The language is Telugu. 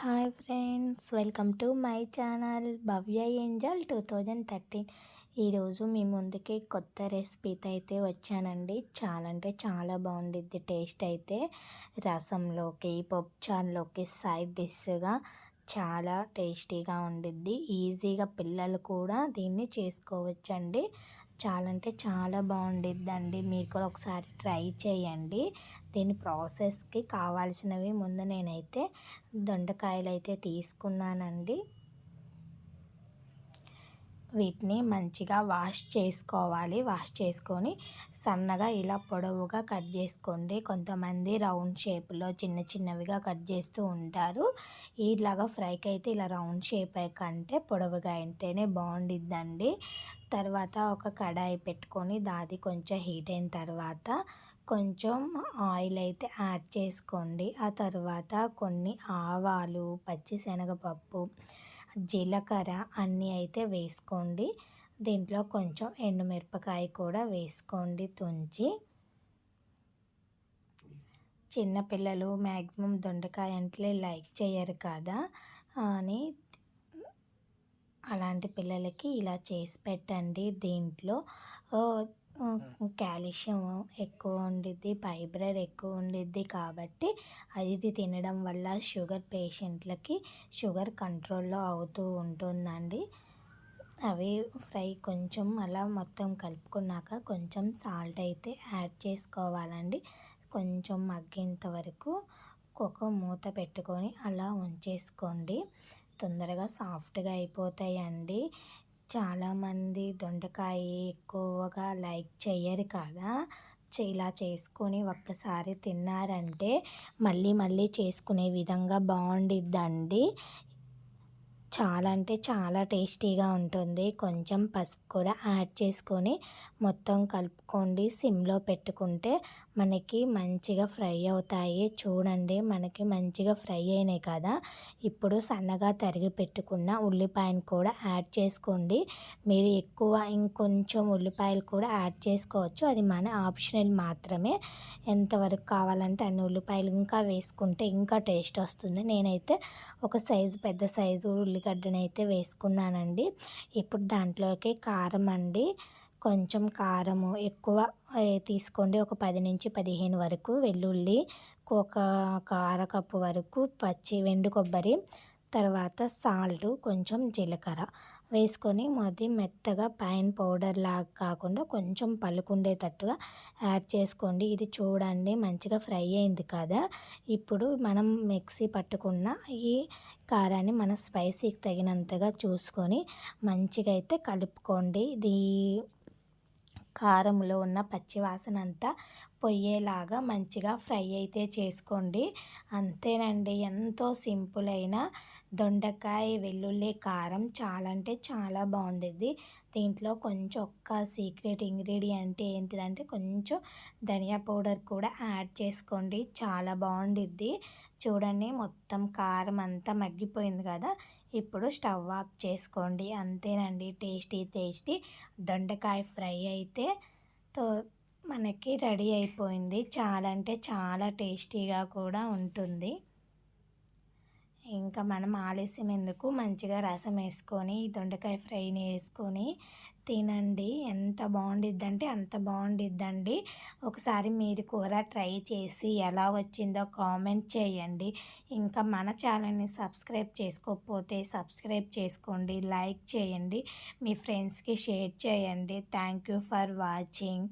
Hi friends welcome to my channel Bhavya angel two thousand thirteen ఈరోజు మీ ముందుకి కొత్త రెసిపీతో అయితే వచ్చానండి. చాలా అంటే చాలా బాగుండిద్ది. టేస్ట్ అయితే రసంలోకి పప్పుచారులోకి సైడ్ డిష్గా చాలా టేస్టీగా ఉండిద్ది. ఈజీగా పిల్లలు కూడా దీన్ని చేసుకోవచ్చండి. చాలా అంటే చాలా బాగుండిద్దండి. మీరు కూడా ఒకసారి ట్రై చేయండి. దీని ప్రాసెస్కి కావాల్సినవి ముందు నేనైతే దొండకాయలు అయితే తీసుకున్నానండి. వీటిని మంచిగా వాష్ చేసుకోవాలి. వాష్ చేసుకొని సన్నగా ఇలా పొడవుగా కట్ చేసుకోండి. కొంతమంది రౌండ్ షేప్లో చిన్న చిన్నవిగా కట్ చేస్తూ ఉంటారు. ఇలాగా ఫ్రైకి అయితే ఇలా రౌండ్ షేప్ కంటే పొడవుగా అయితేనే బాగుండిద్దండి. తర్వాత ఒక కడాయి పెట్టుకొని దాది కొంచెం హీట్ అయిన తర్వాత కొంచెం ఆయిల్ అయితే యాడ్ చేసుకోండి. ఆ తర్వాత కొన్ని ఆవాలు పచ్చిశనగపప్పు జీలకర్ర అన్నీ అయితే వేసుకోండి. దీంట్లో కొంచెం ఎండుమిరపకాయ కూడా వేసుకోండి తుంచి. చిన్నపిల్లలు మ్యాక్సిమం దొండకాయ అంటే లైక్ చేయరు కదా. అని అలాంటి పిల్లలకి ఇలా చేసి పెట్టండి దీంట్లో. కాల్షియం ఎక్కువ ఉండిద్ది ఫైబర్ ఎక్కువ ఉండిద్ది కాబట్టి అది తినడం వల్ల షుగర్ పేషెంట్లకి షుగర్ కంట్రోల్లో అవుతూ ఉంటుందండి. అవి ఫ్రై కొంచెం అలా మొత్తం కలుపుకున్నాక కొంచెం సాల్ట్ అయితే యాడ్ చేసుకోవాలండి. కొంచెం మగ్గేంత వరకు ఒక మూత పెట్టుకొని అలా ఉంచేసుకోండి. తొందరగా సాఫ్ట్గా అయిపోతాయండి. చాలామంది దొండకాయ ఎక్కువగా లైక్ చేయరు కదా. ఇలా చేసుకొని ఒక్కసారి తిన్నారంటే మళ్ళీ మళ్ళీ చేసుకునే విధంగా బాగుండిద్దండి. చాలా అంటే చాలా టేస్టీగా ఉంటుంది. కొంచెం పసుపు కూడా యాడ్ చేసుకొని మొత్తం కలుపుకోండి. సిమ్లో పెట్టుకుంటే మనకి మంచిగా ఫ్రై అవుతాయి. చూడండి మనకి మంచిగా ఫ్రై అయినాయి కదా. ఇప్పుడు సన్నగా తరిగి పెట్టుకున్న ఉల్లిపాయను కూడా యాడ్ చేసుకోండి. మీరు ఎక్కువ ఇంకొంచెం ఉల్లిపాయలు కూడా యాడ్ చేసుకోవచ్చు. అది మన ఆప్షనల్ మాత్రమే. ఎంతవరకు కావాలంటే అన్ని ఉల్లిపాయలు ఇంకా వేసుకుంటే ఇంకా టేస్ట్ వస్తుంది. నేనైతే ఒక సైజు పెద్ద సైజు ఉల్లిగడ్డనైతే అయితే వేసుకున్నానండి. ఇప్పుడు దాంట్లోకి కారం అండి. కొంచెం కారము ఎక్కువ తీసుకోండి. ఒక పది నుంచి పదిహేను వరకు వెల్లుల్లి ఒక కారకప్పు వరకు పచ్చి వెండు కొబ్బరి తర్వాత సాల్ట్ కొంచెం జీలకర్ర. వేసుకొని మొది మెత్తగా పైన పౌడర్ లాగా కాకుండా కొంచెం పలుకుండేటట్టుగా యాడ్ చేసుకోండి. ఇది చూడండి మంచిగా ఫ్రై అయింది కదా. ఇప్పుడు మనం మిక్సీ పట్టుకున్న ఈ కారాన్ని మన స్పైసీకి తగినంతగా చూసుకొని మంచిగా అయితే కలుపుకోండి. ఇది కారంలో ఉన్న పచ్చివాసన అంతా పొయ్యేలాగా మంచిగా ఫ్రై అయితే చేసుకోండి. అంతేనండి ఎంతో సింపుల్ అయిన దొండకాయ వెల్లుల్లి కారం చాలా అంటే చాలా బాగుండేది. దీంట్లో కొంచెం ఒక్క సీక్రెట్ ఇంగ్రీడియంట్ ఏంటిదంటే కొంచెం ధనియా పౌడర్ కూడా యాడ్ చేసుకోండి. చాలా బాగుండిద్ది. చూడండి మొత్తం కారం అంతా మగ్గిపోయింది కదా. ఇప్పుడు స్టవ్ ఆఫ్ చేసుకోండి. అంతేనండి. Tasty tasty. దొండకాయ ఫ్రై అయితే తో మనకి రెడీ అయిపోయింది. చాలా అంటే చాలా టేస్టీగా కూడా ఉంటుంది. ఇంకా మనం ఆలస్యం ఎందుకు? మంచిగా రసం వేసుకొని దొండకాయ ఫ్రైని వేసుకొని తినండి. ఎంత బాగుండిద్దంటే అంత బాగుండిద్దండి. ఒకసారి మీరు కూర ట్రై చేసి ఎలా వచ్చిందో కామెంట్ చేయండి. ఇంకా మన ఛానల్ని సబ్స్క్రైబ్ చేసుకోకపోతే సబ్స్క్రైబ్ చేసుకోండి లైక్ చేయండి. మీ ఫ్రెండ్స్కి షేర్ చేయండి. Thank you for watching.